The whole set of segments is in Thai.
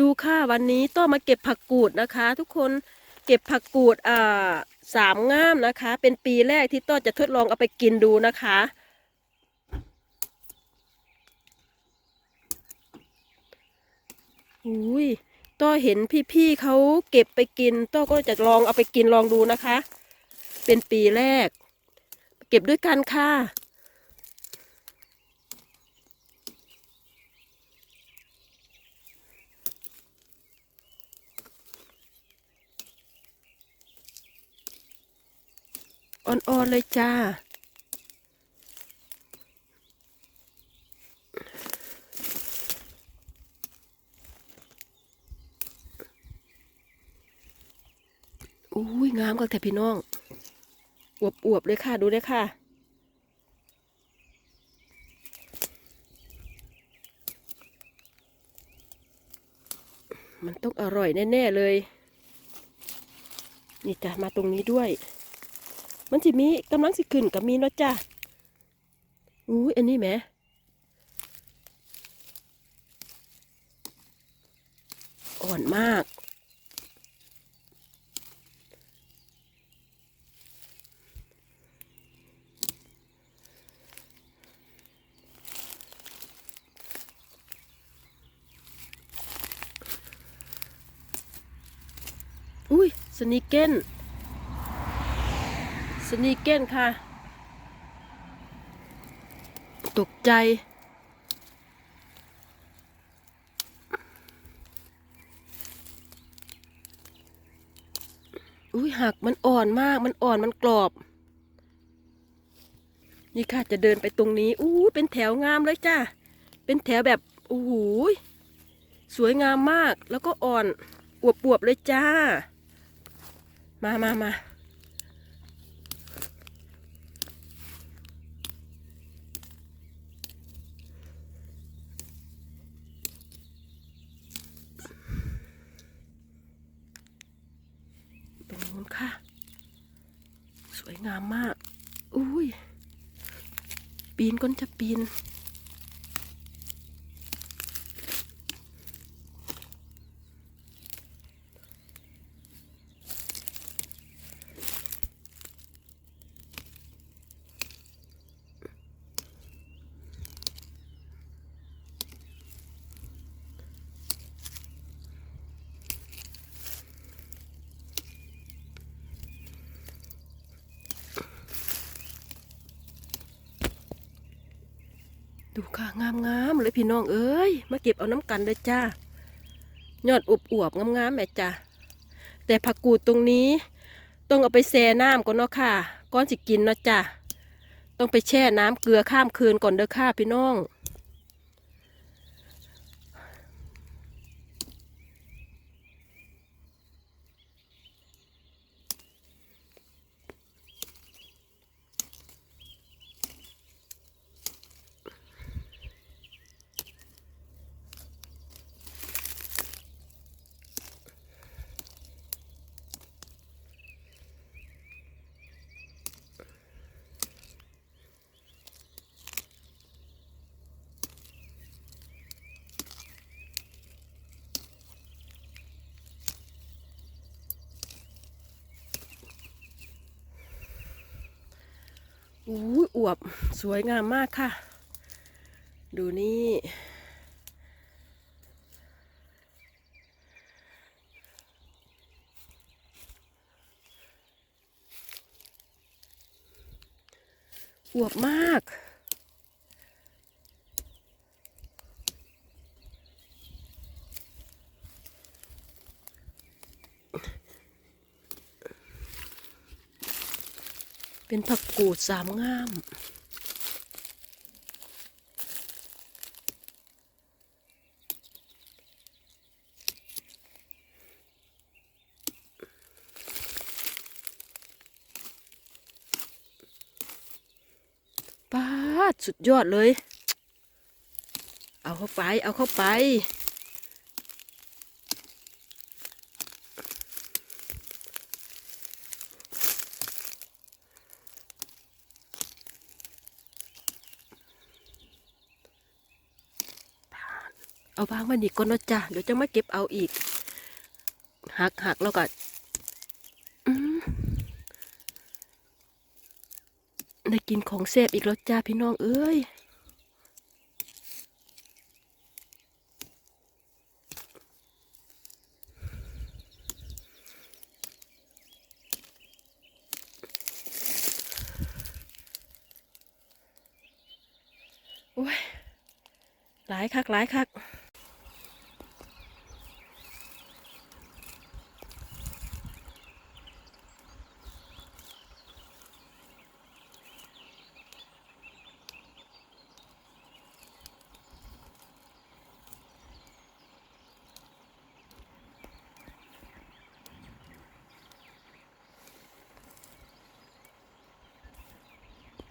ดูค่ะวันนี้ต้องมาเก็บผักกูดนะคะ ทุกคนเก็บผักกูดอ่าสามง่ามนะคะ เป็นปีแรกที่ต้อจะทดลองเอาไปกินดูนะคะ อุ้ยต้อเห็นพี่ๆเขาเก็บไปกินต้อก็จะลองเอาไปกินลองดูนะคะ เป็นปีแรก เก็บด้วยกันค่ะ อ่อนๆเลยจ้า อุ้ยงามกับแต่พี่น้อง อวบๆเลยค่ะ ดูเลยค่ะมันต้องอร่อยแน่ ๆ เลย นี่จ้ะมาตรงนี้ด้วย มันสิมีกำลังสิขึ้นกับมีเนาะจ้ะอุ้ยอันนี้แหมอ่อนมากอุ้ยสนีเก้น สนีเก้นค่ะ ตกใจอุ้ยหักมันอ่อนมากมันอ่อนมันกรอบ นี่ค่ะจะเดินไปตรงนี้อู้เป็นแถวงามเลยจ้าเป็นแถวแบบโอ้โหสวยงามมากแล้วก็อ่อนอวบๆเลยจ้า มามามา ตรงนู้นค่ะ สวย งามมาก อุ้ย ปีนก้นจะปีน ดูค่ะงามงามเลยพี่น้องเอ้ยมาเก็บเอาน้ำกันเลยจ้ายอดอวบอวบงามงามแม่จ้าแต่ผักกูดตรงนี้ ต้องเอาไปแช่น้ำก่อนเนาะค่ะ ก้อนสิกินเนาะจ้าต้องไปแช่น้ำเกลือข้ามคืนก่อนเด้อค่ะพี่น้อง อู้อวบสวยงามมากค่ะ ดูนี่ อวบมาก เป็นผักกูดสามง่ามป้าสุดยอดเลย เอาเข้าไป เอาเข้าไป เอาวางไว้นี่ก่อนนาะจ้ะเดี๋ยวจะมาเก็บเอาอีก หักหักแล้วก็ได้กินของแซ่บอีกแล้วจ้าพี่น้องเอ้ยโอ้ยหลายคักหลายคัก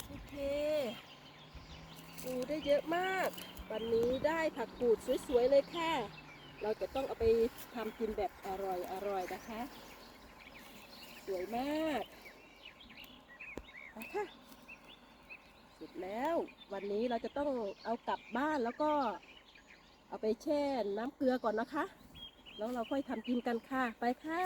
โอเค ปู ได้เยอะมาก วันนี้ได้ผักกูดสวยๆเลยค่ะ เราจะต้องเอาไปทำกินแบบอร่อยๆนะคะ สวยมากไปค่ะเสร็จแล้ว วันนี้เราจะต้องเอากลับบ้านแล้วก็ เอาไปแช่น้ำเกลือก่อนนะคะ แล้วเราค่อยทำกินกันค่ะ ไปค่ะ